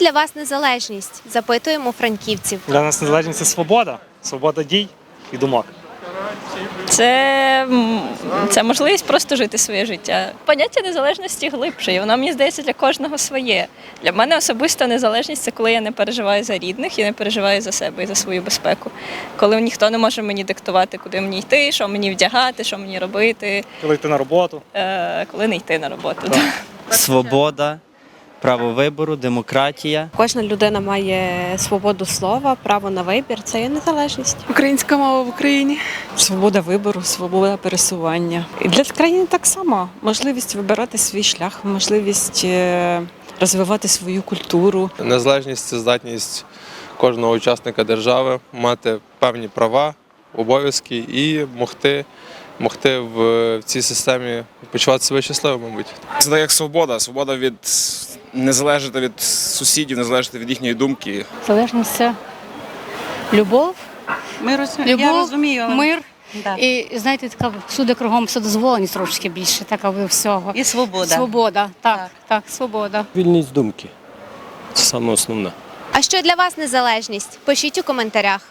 для вас незалежність? Запитуємо франківців. Для нас незалежність це свобода, свобода дій і думок. Це, це можливість просто жити своє життя. Поняття незалежності глибше, і воно мені здається для кожного своє. Для мене особиста незалежність це коли я не переживаю за рідних і не переживаю за себе і за свою безпеку. Коли ніхто не може мені диктувати, куди мені йти, що мені вдягати, що мені робити, Коли йти на роботу. е, коли не йти на роботу. свобода, право вибору, демократія. Кожна людина має свободу слова, право на вибір. Це є незалежність. Українська мова в Україні. Свобода вибору, свобода пересування. І для країни так само можливість вибирати свій шлях, можливість е, розвивати свою культуру. Незалежність це здатність кожного учасника держави мати певні права, обов'язки і могти, могти в, в цій системі почувати себе щасливим, мабуть. Це так як свобода, свобода від не залежати від сусідів, не залежати від їхньої думки. Залежність це любов, Ми розуміємо. любов, Я розумію, але мир. Да. І знаєте, така всюди кругом вседозволеність трошки більше, така ви всього. і свобода. Свобода, так, Так. так, свобода. Вільність думки. Це саме основне. А що для вас незалежність? Пишіть у коментарях.